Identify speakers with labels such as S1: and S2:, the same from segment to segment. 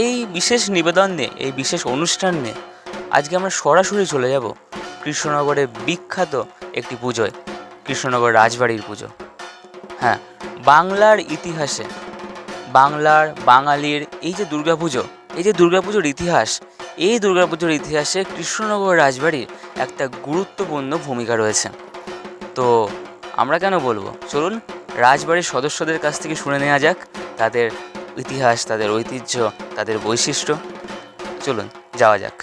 S1: এই বিশেষ নিবেদন নিয়ে এই বিশেষ অনুষ্ঠান নিয়ে আজকে আমরা সরাসরি চলে যাব কৃষ্ণনগরের বিখ্যাত একটি পুজোয়, কৃষ্ণনগর রাজবাড়ির পুজো। হ্যাঁ বাংলার ইতিহাসে, বাংলার, বাঙালির এই যে দুর্গাপুজো এই যে দুর্গাপুজোর ইতিহাস, এই দুর্গাপুজোর ইতিহাসে কৃষ্ণনগর রাজবাড়ির একটা গুরুত্বপূর্ণ ভূমিকা রয়েছে। তো আমরা কেন বলব? চলুন, রাজবাড়ির সদস্যদের কাছ থেকে শুনে নেওয়া যাক, তাদের ইতিহাস, তাদের ঐতিহ্য তাদের বৈশিষ্ট্য। চলুন যাওয়া যাক।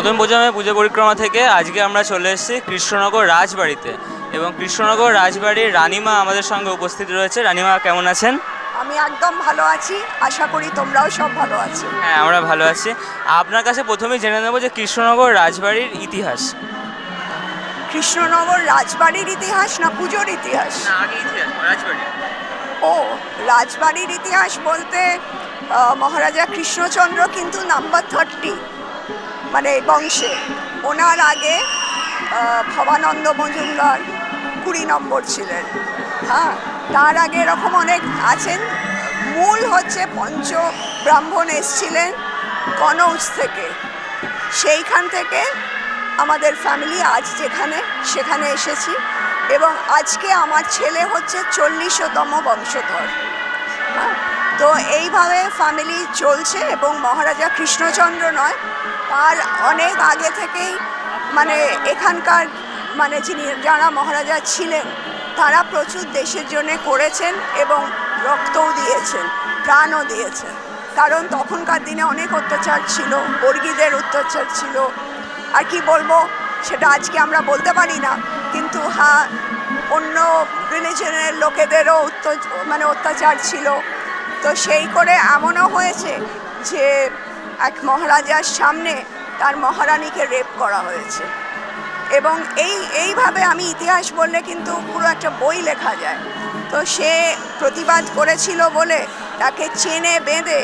S1: নতুন প্রজন্মের পুজো পরিক্রমা থেকে আজকে আমরা চলে এসেছি কৃষ্ণনগর রাজবাড়িতে। এবং কৃষ্ণনগর রাজবাড়ির রানীমা আমাদের সঙ্গে উপস্থিত রয়েছে। রানীমা কেমন আছেন?
S2: আমি একদম ভালো আছি। আশা করি তোমরাও সব ভালো আছো।
S1: হ্যাঁ আমরা ভালো আছি। আপনার কাছে প্রথমেই জেনে নেব যে কৃষ্ণনগর রাজবাড়ির ইতিহাস।
S2: কৃষ্ণনগর রাজবাড়ির ইতিহাস না পুজোর ইতিহাস?
S1: আগে ইতিহাস রাজবাড়ি।
S2: ও রাজবাড়ির ইতিহাস বলতে আহ, মহারাজা কৃষ্ণচন্দ্র কিন্তু নাম্বার থার্টি মানে বংশে। ওনার আগে ভবানন্দ মজুমদার কুড়ি নম্বর ছিলেন। হ্যাঁ তার আগে এরকম অনেক আছেন। মূল হচ্ছে পঞ্চ ব্রাহ্মণ এসছিলেন কনৌজ থেকে। সেইখান থেকে আমাদের ফ্যামিলি আজ যেখানে সেখানে এসেছি। এবং আজকে আমার ছেলে হচ্ছে চল্লিশতম বংশধর। হ্যাঁ, তো এইভাবে ফ্যামিলি চলছে এবং মহারাজা কৃষ্ণচন্দ্র নয় তার অনেক আগে থেকেই মানে এখানকার মানে যিনি যারা মহারাজা ছিলেন, তারা প্রচুর দেশের জন্য করেছেন এবং রক্তও দিয়েছেন, প্রাণও দিয়েছেন। কারণ তখনকার দিনে অনেক অত্যাচার ছিল, বর্গীদের অত্যাচার ছিল। আর কি বলব, সেটা আজকে আমরা বলতে পারি না, কিন্তু হ্যাঁ অন্য রিলিজনের লোকেদেরও মানে অত্যাচার ছিল। তো সেই করে এমনও হয়েছে যে এক মহারাজার সামনে তার মহারানীকে রেপ করা হয়েছে। এবং এই, এইভাবে আমি ইতিহাস বললে কিন্তু পুরো একটা বই লেখা যায়। তো সে প্রতিবাদ করেছিল বলে তাকে চেনে বেঁধে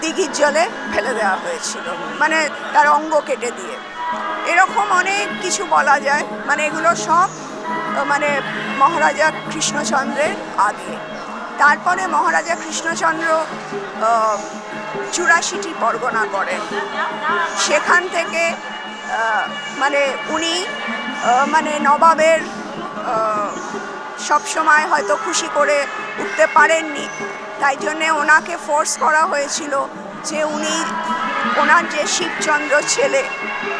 S2: দিঘির জলে ফেলে দেওয়া হয়েছিল মানে তার অঙ্গ কেটে দিয়ে। এরকম অনেক কিছু বলা যায় মানে এগুলো সব মানে মহারাজা কৃষ্ণচন্দ্রের আগে। তারপরে মহারাজা কৃষ্ণচন্দ্র চুরাশিটি পরগনা করেন সেখান থেকে মানে উনি মানে নবাবের সব সময় হয়তো খুশি করে উঠতে পারেননি। তাই জন্যে ওনাকে ফোর্স করা হয়েছিল যে উনি ওনার যে শিবচন্দ্র ছেলে,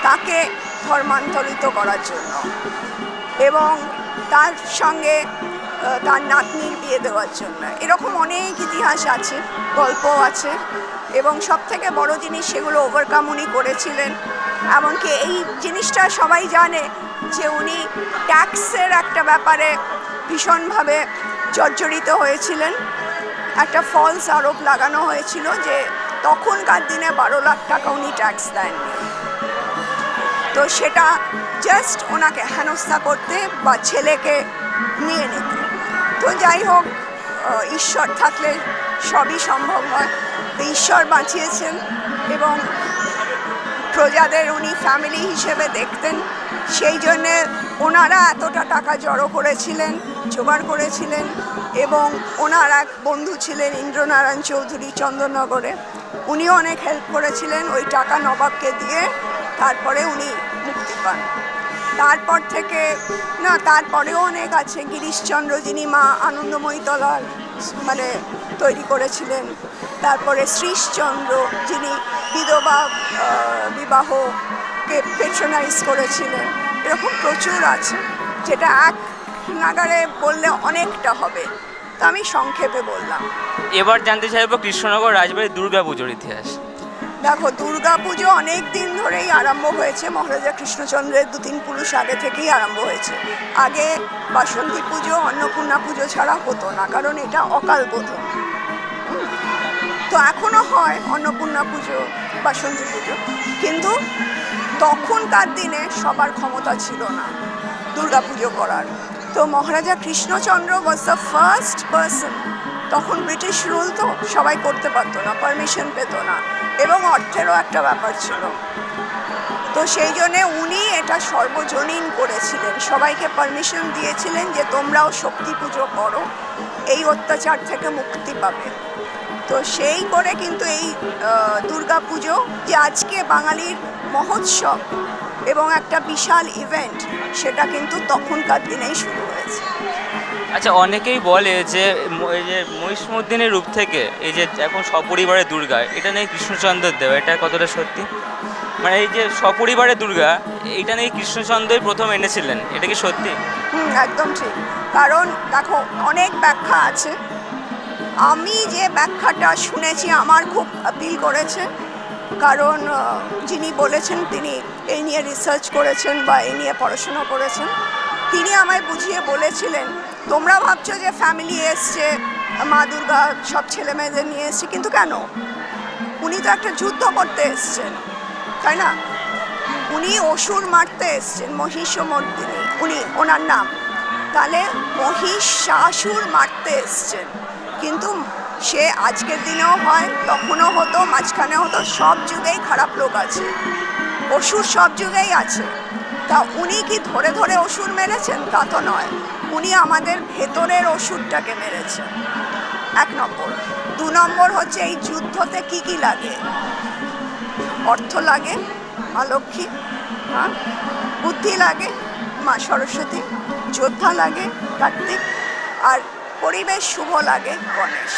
S2: তাকে ধর্মান্তরিত করার জন্য এবং তার সঙ্গে তার নাতনির বিয়ে দেওয়ার জন্য। এরকম অনেক ইতিহাস আছে গল্প আছে। এবং সব থেকে বড় জিনিস সেগুলো ওভারকাম উনি করেছিলেন। এমনকি এই জিনিসটা সবাই জানে যে উনি ট্যাক্সের একটা ব্যাপারে ভীষণভাবে জর্জরিত হয়েছিলেন। একটা ফলস আরোপ লাগানো হয়েছিল যে তখনকার দিনে বারো লাখ টাকা উনি ট্যাক্স দেননি তো সেটা জাস্ট ওনাকে হেনস্থা করতে বা ছেলেকে নিয়ে নিতে। তো যাই হোক ঈশ্বর থাকলে সবই সম্ভব হয়। ঈশ্বর বাঁচিয়েছেন এবং প্রজাদের উনি ফ্যামিলি হিসেবে দেখতেন। সেই জন্যে ওনারা এতটা টাকা জড়ো করেছিলেন, জোগাড় করেছিলেন এবং ওনার এক বন্ধু ছিলেন ইন্দ্রনারায়ণ চৌধুরী চন্দননগরে। উনিও অনেক হেল্প করেছিলেন ওই টাকা নবাবকে দিয়ে, তারপরে উনি মুক্তি পান। তারপর থেকে, না, তারপরেও অনেক আছে। গিরিশচন্দ্র যিনি মা আনন্দময়ী তলার মানে তৈরি করেছিলেন। তারপরে শ্রীশচন্দ্র যিনি বিধবা বিবাহকে পেট্রোনাইজ করেছিলেন। এরকম প্রচুর আছে যেটা এক নাগারে বললে অনেকটা হবে। তো আমি সংক্ষেপে বললাম।
S1: এবার জানতে চাইব কৃষ্ণনগর রাজবাড়ির দুর্গাপুজোর ইতিহাস।
S2: দেখো দুর্গা পুজো অনেক দিন ধরেই আরম্ভ হয়েছে। মহারাজা কৃষ্ণচন্দ্রের দু তিন পুরুষ আগে থেকেই আরম্ভ হয়েছে। আগে বাসন্তী পুজো অন্নপূর্ণা পুজো ছাড়া হতো না কারণ এটা অকাল বোধন। তো এখনও হয় অন্নপূর্ণা পুজো বাসন্তী পুজো। কিন্তু তখনকার দিনে সবার ক্ষমতা ছিল না দুর্গা পুজো করার। তো Maharaja Krishnachandra was the first person তখন ব্রিটিশ রুল তো সবাই করতে পারতো না পারমিশন পেতো না, এবং অর্থেরও একটা ব্যাপার ছিল। তো সেই জন্যে উনি এটা সর্বজনীন করেছিলেন। সবাইকে পারমিশন দিয়েছিলেন যে তোমরাও শক্তি পুজো করো, এই অত্যাচার থেকে মুক্তি পাবে। তো সেই করে কিন্তু এই দুর্গা পুজো যে আজকে বাঙালির মহোৎসব এবং একটা বিশাল ইভেন্ট সেটা কিন্তু তখনকার দিনেই শুরু হয়েছে।
S1: আচ্ছা অনেকেই বলে যে এই যে মহিষমর্দিনের রূপ থেকে এই যে এখন সপরিবারে দুর্গা এটা নেই কৃষ্ণচন্দ্র দেব এটা কতটা সত্যি? মানে এই যে সপরিবারে দুর্গা এইটা নেই কৃষ্ণচন্দ্রই প্রথম এনেছিলেন এটা কি সত্যি?
S2: হুম একদম ঠিক। কারণ দেখো অনেক ব্যাখ্যা আছে আমি যে ব্যাখ্যাটা শুনেছি, আমার খুব আপিল করেছে। কারণ যিনি বলেছেন তিনি এই নিয়ে রিসার্চ করেছেন বা এই নিয়ে পড়াশোনা করেছেন। তিনি আমায় বুঝিয়ে বলেছিলেন, তোমরা ভাবছ যে ফ্যামিলি এসছে, মা দুর্গা সব ছেলে মেয়েদের নিয়ে এসছে, কিন্তু কেন? উনি তো একটা যুদ্ধ করতে এসছেন, তাই না? উনি অসুর মারতে এসছেন, মহিষ মহিষমর্দিনী উনি, ওনার নাম। তাহলে মহিষাসুর মারতে এসছেন। কিন্তু সে আজকের দিনেও হয়, তখনও হতো, মাঝখানে হতো, সব যুগেই খারাপ লোক আছে। অসুর সব যুগেই আছে। তা উনি কি ধরে ধরে অসুর মেরেছেন? তা তো নয়। উনি আমাদের ভেতরের অসুরটাকে মেরেছেন। এক নম্বর। দু নম্বর হচ্ছে এই যুদ্ধতে কি কি লাগে? অর্থ লাগে? মা লক্ষ্মী? হ্যাঁ বুদ্ধি লাগে? মা সরস্বতী? যোদ্ধা লাগে? কার্তিক? আর পরিবেশ শুভ লাগে গণেশ।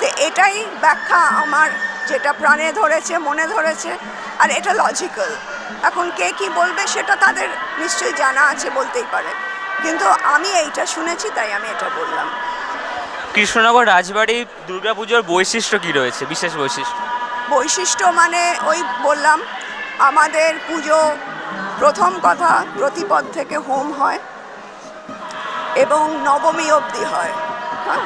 S2: তো এটাই ব্যাখ্যা আমার যেটা প্রাণে ধরেছে মনে ধরেছে আর এটা লজিক্যাল এখন কে কি বলবে সেটা তাদের নিশ্চয়ই জানা আছে বলতেই পারে। কিন্তু আমি এইটা শুনেছি তাই আমি এটা বললাম।
S1: কৃষ্ণনগর রাজবাড়ি দুর্গাপুজোর বৈশিষ্ট্য কি রয়েছে? বিশেষ বৈশিষ্ট্য।
S2: বৈশিষ্ট্য মানে ওই বললাম আমাদের পুজো প্রথম কথা প্রতিপদ থেকে হোম হয়। এবং নবমী অবধি হয়। হ্যাঁ?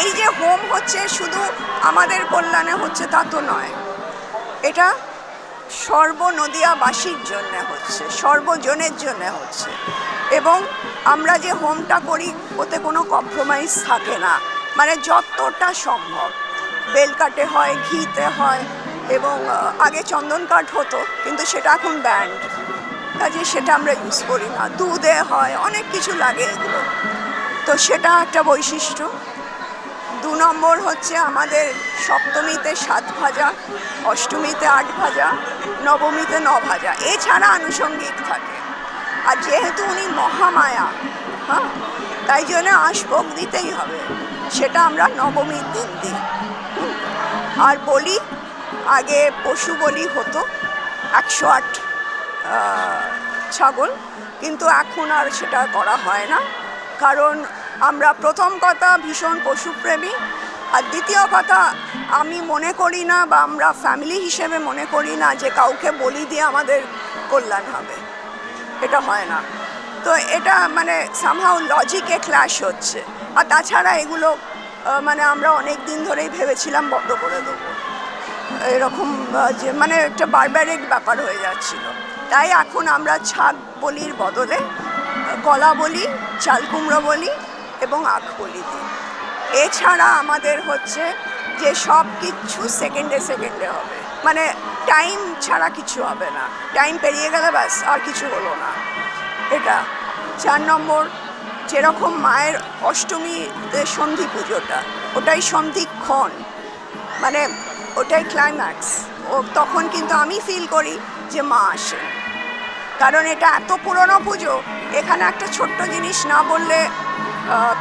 S2: এই যে হোম হচ্ছে শুধু আমাদের কল্যাণে হচ্ছে তা তো নয়। এটা সর্ব নদিয়াবাসীর জন্য হচ্ছে, সর্বজনের জন্য হচ্ছে। এবং আমরা যে হোমটা করি, ওতে কোনো কম্প্রোমাইজ থাকে না। মানে যতটা সম্ভব। বেল কাটে হয়, ঘিতে হয়, এবং আগে চন্দন কাঠ হতো, কিন্তু সেটা এখন ব্যান্ড কাজে সেটা আমরা ইউজ করি না। দুধে হয়, অনেক কিছু লাগে এগুলো। তো সেটা একটা বৈশিষ্ট্য। দু নম্বর হচ্ছে আমাদের সপ্তমীতে সাত ভাজা, অষ্টমীতে আট ভাজা, নবমীতে ন ভাজা। এছাড়া আনুষঙ্গিক থাকে। আর যেহেতু উনি মহামায়া হ্যাঁ তাই জন্য আশভোগ দিতেই হবে। সেটা আমরা নবমীর দিন দিই। আর বলি, আগে পশু বলি হতো, একশো আট ছাগল, কিন্তু এখন আর সেটা করা হয় না। কারণ আমরা প্রথম কথা ভীষণ পশুপ্রেমী, আর দ্বিতীয় কথা আমি মনে করি না বা আমরা ফ্যামিলি হিসেবে মনে করি না যে কাউকে বলি দিয়ে আমাদের কল্যাণ হবে। এটা হয় না। তো এটা মানে সামহাও লজিকে ক্ল্যাশ হচ্ছে। আর তাছাড়া এগুলো মানে আমরা অনেক দিন ধরেই ভেবেছিলাম বন্ধ করে দেবো। এরকম যে মানে একটা বারবারিক ব্যাপার হয়ে যাচ্ছিল। তাই এখন আমরা ছাগ বলির বদলে কলা বলি, চাল কুমড়ো বলি এবং আখ বলি দিই। এছাড়া আমাদের হচ্ছে যে সব কিছু সেকেন্ডে সেকেন্ডে হবে। মানে টাইম ছাড়া কিছু হবে না। টাইম পেরিয়ে গেলে ব্যাস, আর কিছু হলো না। এটা চার নম্বর, যেরকম মায়ের অষ্টমীতে সন্ধি পুজোটা, ওটাই সন্ধিক্ষণ। মানে ওটাই ক্লাইম্যাক্স তখন কিন্তু আমি ফিল করি যে মা আসে। কারণ এটা এত পুরনো পুজো, এখানে একটা ছোট্ট জিনিস না বললে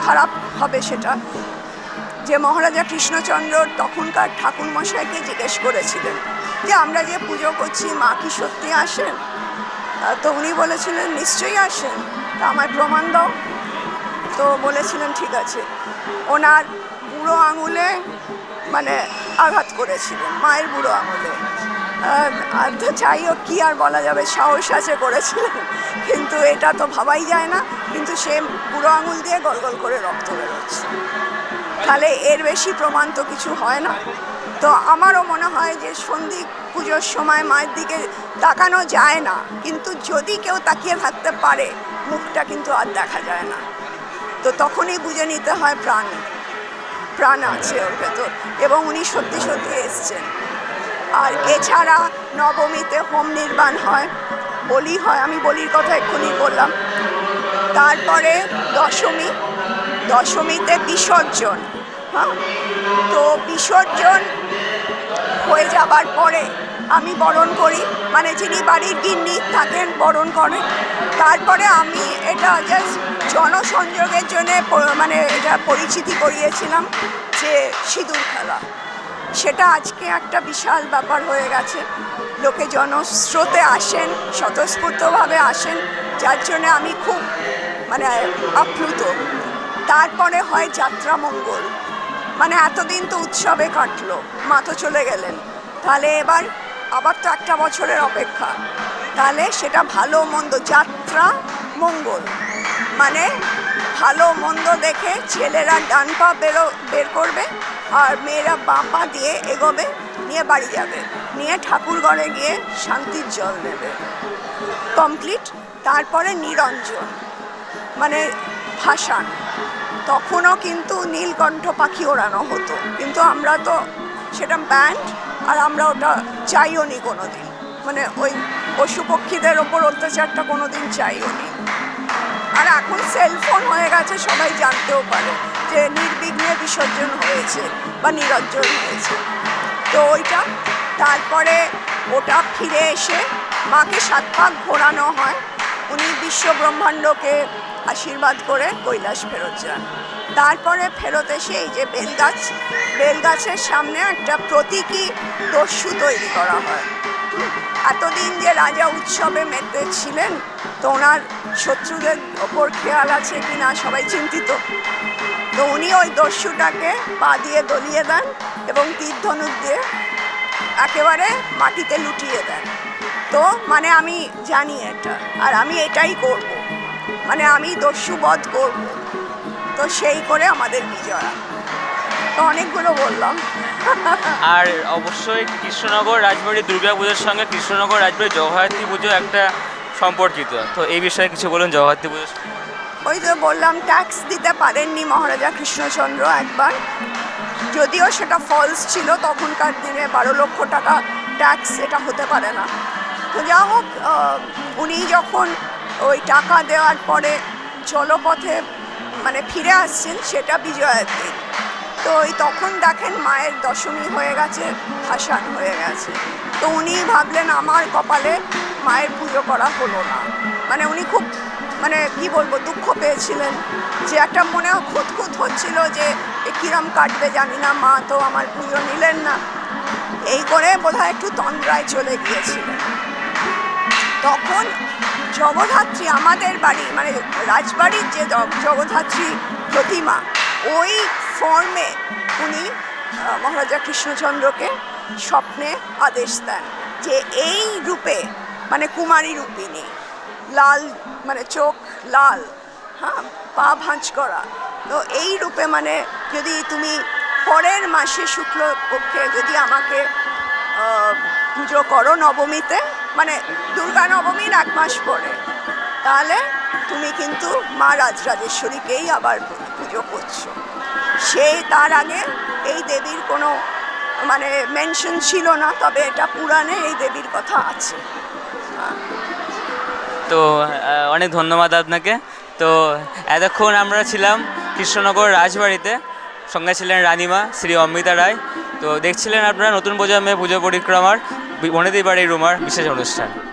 S2: খারাপ হবে সেটা। যে মহারাজা কৃষ্ণচন্দ্র তখনকার ঠাকুর মশাইকে জিজ্ঞেস করেছিলেন যে আমরা যে পুজো করছি, মা কি সত্যি আসেন? তো উনি বলেছিলেন, নিশ্চয়ই আসেন। তা আমায় প্রমাণ দাও। তো বলেছিলেন, ঠিক আছে। ওনার বুড়ো আঙুলে মানে আঘাত করেছিলেন, মায়ের বুড়ো আঙুলে আর তো হোক, কী আর বলা যাবে, সাহস আছে করেছিলেন। কিন্তু এটা তো ভাবাই যায় না, কিন্তু সে বুড়ো আঙুল দিয়ে গল গল করে রক্ত বেরোচ্ছে। তাহলে এর বেশি প্রমাণ তো কিছু হয় না। তো আমারও মনে হয় যে সন্ধি পুজোর সময় মায়ের দিকে তাকানো যায় না, কিন্তু যদি কেউ তাকিয়ে থাকতে পারে, মুখটা কিন্তু আর দেখা যায় না। তো তখনই বুঝে নিতে হয় প্রাণ। প্রাণ আছে ওর ভেতর। এবং উনি সত্যি সত্যি এসছেন। আর এছাড়া নবমীতে হোম নির্মাণ হয়। বলি হয়, আমি বলির কথা এক্ষুনি বললাম। তারপরে দশমী। দশমীতে বিসর্জন। হ্যাঁ? তো বিসর্জন হয়ে যাবার পরে আমি বরণ করি। মানে যিনি বাড়ির গিন্নি থাকেন বরণ করেন। তারপরে আমি এটা জাস্ট জনসংযোগের জন্য মানে এটা পরিচিতি করিয়েছিলাম যে সিঁদুর খেলা। সেটা আজকে একটা বিশাল ব্যাপার হয়ে গেছে। লোকে জনস্রোতে আসেন, স্বতঃস্ফূর্তভাবে আসেন, যার জন্য আমি খুব মানে আপ্লুত। তারপরে হয় যাত্রা মঙ্গল। মানে এতদিন তো উৎসবে কাটলো, মা তো চলে গেলেন। তাহলে এবার আবার তো একটা বছরের অপেক্ষা। তাহলে সেটা ভালো মন্দ, যাত্রা মঙ্গল। মানে ভালো মন্দ দেখে ছেলেরা ডান পা বেরো, বের করবে আর মেয়েরা বাঁ পা দিয়ে এগোবে, নিয়ে বাড়ি যাবে। নিয়ে ঠাকুরঘরে গিয়ে শান্তির জল নেবে। কমপ্লিট। তারপরে নিরঞ্জন। মানে ভাসান। তখনও কিন্তু নীলকণ্ঠ পাখি ওড়ানো হতো। কিন্তু আমরা তো সেটা ব্যান্ড আর আমরা ওটা চাইও নি কোনো দিন মানে ওই পশু পক্ষীদের ওপর অত্যাচারটা কোনো দিন চাইও নি। আর এখন সেলফোন হয়ে গেছে, সবাই জানতেও পারে যে নির্বিঘ্নে বিসর্জন হয়েছে বা নিরঞ্জন হয়েছে। তো ওইটা, তারপরে ওটা ফিরে এসে মাকে সাত পাক ঘোরানো হয়। উনি বিশ্ব ব্রহ্মাণ্ডকে আশীর্বাদ করে কৈলাস ফেরত যান। তারপরে ফেরত এসে এই যে বেলগাছ বেলগাছের সামনে একটা প্রতীকী দস্যু তৈরি করা হয়। এতদিন যে রাজা উৎসবে মেতে ছিলেন, তো ওনার শত্রুদের ওপর খেয়াল আছে কি না সবাই চিন্তিত। তো উনি ওই দস্যুটাকে পা দিয়ে দলিয়ে দেন এবং তীর ধনুক দিয়ে একেবারে মাটিতে লুটিয়ে দেন। তো মানে আমি জানি এটা, আর আমি এটাই করব। মানে আমি দস্যু বধ করব। তো সেই করে আমাদের বিজয়া। তো অনেকগুলো বললাম।
S1: আর অবশ্যই কৃষ্ণনগর রাজবাড়ি দুর্গা পুজোর সঙ্গে কৃষ্ণনগর রাজবাড়ি জগদ্ধাত্রী পুজো একটা সম্পর্কিত। তো এই বিষয়ে কিছু বলুন জগদ্ধাত্রী পুজো
S2: ওই তো বললাম ট্যাক্স দিতে পারেননি মহারাজা কৃষ্ণচন্দ্র একবার। যদিও সেটা ফলস ছিল তখনকার দিনে বারো লক্ষ টাকা ট্যাক্স এটা হতে পারে না। তো যা হোক উনি যখন ওই টাকা দেওয়ার পরে জলপথে মানে ফিরে আসছেন সেটা বিজয়ের দিন। তো ওই তখন দেখেন মায়ের দশমী হয়ে গেছে, ভাসান হয়ে গেছে। তো উনি ভাবলেন, আমার কপালে মায়ের পুজো করা হলো না। মানে উনি খুব মানে কি বলব, দুঃখ পেয়েছিলেন যে একটা মনে খুঁত খুঁত হচ্ছিল যে কিরম কাটবে জানি না, মা তো আমার পুজো নিলেন না। এই করে বোধহয় একটু তন্দ্রায় চলে গিয়েছিলেন। তখন জগদ্ধাত্রী আমাদের বাড়ি মানে রাজবাড়ির যে জগদ্ধাত্রী প্রতিমা, ওই ফর্মে উনি মহারাজা কৃষ্ণচন্দ্রকে স্বপ্নে আদেশ দেন যে এই রূপে মানে কুমারী রূপিণী, লাল মানে চোখ লাল হ্যাঁ পা ভাঁজ করা। তো এই রূপে মানে যদি তুমি পরের মাসে শুক্ল পক্ষে যদি আমাকে পুজো করো নবমীতে মানে দুর্গা নবমীর এক মাস পরে। তাহলে তুমি কিন্তু মা রাজরাজেশ্বরীকেই আবার পুজো করছ। সেই তার আগে এই দেবীর কোনো মানে মেনশন ছিল না, তবে এটা পুরাণে এই দেবীর কথা আছে।
S1: তো অনেক ধন্যবাদ আপনাকে। তো, এতক্ষণ আমরা ছিলাম কৃষ্ণনগর রাজবাড়িতে, সঙ্গে ছিলেন রানিমা, শ্রী অমৃতা রায়। তো, দেখছিলেন আপনারা নতুন প্রজন্মে পুজো পরিক্রমার। বনেদি বাড়ির রুমার বিশেষ অনুষ্ঠান।